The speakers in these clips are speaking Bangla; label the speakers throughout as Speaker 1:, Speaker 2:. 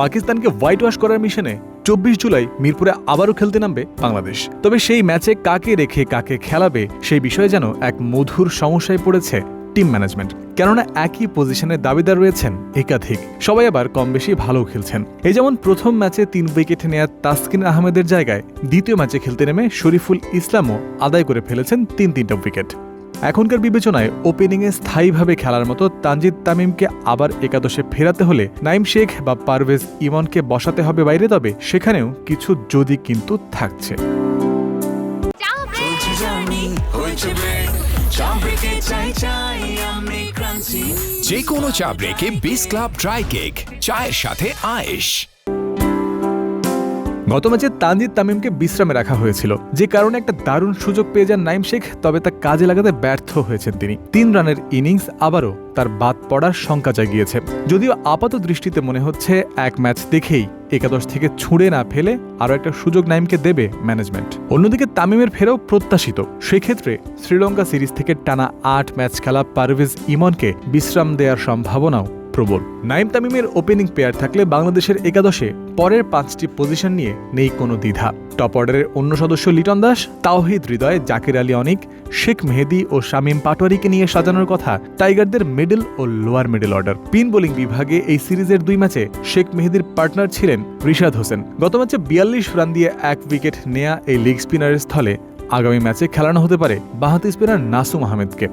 Speaker 1: পাকিস্তানকে হোয়াইট ওয়াশ করার মিশনে চব্বিশ জুলাই মিরপুরে আবারও খেলতে নামবে বাংলাদেশ। তবে সেই ম্যাচে কাকে রেখে কাকে খেলাবে সেই বিষয়ে যেন এক মধুর সমস্যায় পড়েছে টিম ম্যানেজমেন্ট। কেননা একই পজিশনে দাবিদার রয়েছেন একাধিক। সবাই আবার কম বেশি ভালো খেলছেন। এই যেমন প্রথম ম্যাচে তিন উইকেট নেয়া তাসকিন আহমেদের জায়গায় দ্বিতীয় ম্যাচে খেলতে নেমে শরীফুল ইসলামও আদায় করে ফেলেছেন তিন তিনটা উইকেট এখনকার বিবেচনায় ওপেনিংয়ে স্থায়ীভাবে খেলার মতো তানজিদ তামিমকে আবার একাদশে ফেরাতে হলে নাইম শেখ বা পারভেজ ইমনকে বসাতে হবে বাইরে তবে সেখানেও কিছু যদি কিন্তু থাকছে।
Speaker 2: যে কোনো চা ব্রেকে বিস ক্লাব ড্রাই কেক চায়ের সাথে আয়েশ।
Speaker 1: গত ম্যাচে তানজিদ তামিমকে বিশ্রামে রাখা হয়েছিল। যে কারণে একটা দারুণ সুযোগ পেয়ে যান নাইম শেখ, তবে তা কাজে লাগাতে ব্যর্থ হয়েছেন তিনি। তিন রানের ইনিংস আবারও তার বাদ পড়ার শঙ্কা জাগিয়েছে। যদিও আপাত দৃষ্টিতে মনে হচ্ছে এক ম্যাচ দেখেই একাদশ থেকে ছুঁড়ে না ফেলে আরও একটা সুযোগ নাইমকে দেবে ম্যানেজমেন্ট। অন্যদিকে তামিমের ফেরাও প্রত্যাশিত। সেক্ষেত্রে শ্রীলঙ্কা সিরিজ থেকে টানা আট ম্যাচ খেলা পারভেজ ইমনকে বিশ্রাম দেওয়ার সম্ভাবনাও প্রবল। নাইম তামিমের ওপেনিং পেয়ার থাকলে বাংলাদেশের একাদশে পরের পাঁচটি পজিশন নিয়ে নেই কোনো দ্বিধা। টপ অর্ডারের অন্য সদস্য লিটন দাস, তাওহিদ হৃদয়, জাকির আলী অনিক, শেখ মেহেদি ও শামীম পাটোয়ারিকে নিয়ে সাজানোর কথা টাইগারদের মিডল ও lower middle order spin bowling বিভাগে এই সিরিজের দুই ম্যাচে শেখ মেহেদির পার্টনার ছিলেন রিশাদ হোসেন। গত ম্যাচে বিয়াল্লিশ রান দিয়ে এক উইকেট নেয়া এই লিগ স্পিনারের স্থলে আগামী ম্যাচে খেলানো হতে পারে বাহাতি স্পিনার নাসুম আহমেদকে।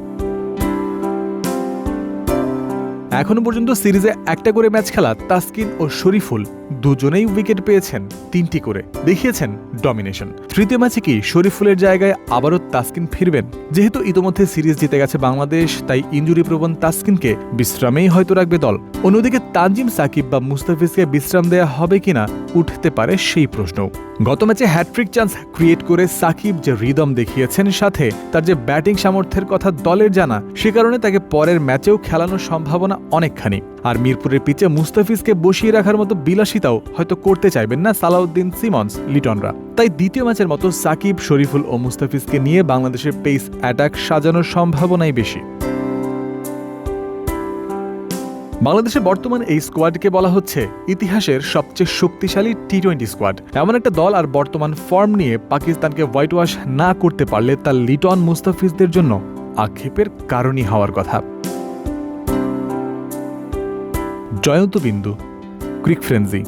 Speaker 1: এখনও পর্যন্ত সিরিজে একটা করে ম্যাচ খেলা তাসকিন ও শরীফুল দুজনেই উইকেট পেয়েছেন তিনটি করে। দেখিয়েছেন ডমিনেশন। তৃতীয় ম্যাচে কি শরীফুলের জায়গায় আবারও তাসকিন ফিরবেন? যেহেতু ইতোমধ্যে সিরিজ জিতে গেছে বাংলাদেশ, তাই ইঞ্জুরি প্রবণ তাসকিনকে বিশ্রামেই হয়তো রাখবে দল। অন্যদিকে তানজিম সাকিব বা মুস্তাফিজকে বিশ্রাম দেয়া হবে কিনা উঠতে পারে সেই প্রশ্ন গত ম্যাচে হ্যাট্রিক চান্স ক্রিয়েট করে সাকিব যে রিদম দেখিয়েছেন সাথে, তার যে ব্যাটিং সামর্থ্যের কথা দলের জানা, সে কারণে তাকে পরের ম্যাচেও খেলানোর সম্ভাবনা অনেকখানি। আর মিরপুরের পিচে মুস্তাফিজকে বসিয়ে রাখার মতো বিলাসিতাও হয়তো করতে চাইবেন না সালাউদ্দিন সিমন্স, লিটনরা। তাই দ্বিতীয় ম্যাচের মতো সাকিব, শরীফুল ও মুস্তাফিজকে নিয়ে বাংলাদেশের পেস অ্যাটাক সাজানোর সম্ভাবনাই বেশি। বাংলাদেশের বর্তমান এই স্কোয়াডকে বলা হচ্ছে ইতিহাসের সবচেয়ে শক্তিশালী টি টোয়েন্টি স্কোয়াড এমন একটা দল আর বর্তমান ফর্ম নিয়ে পাকিস্তানকে হোয়াইট ওয়াশ না করতে পারলে তা লিটন মুস্তাফিজদের জন্য আক্ষেপের কারণই হওয়ার কথা। জয়ন্ত বিন্দু ক্রিক ফ্রেন্সি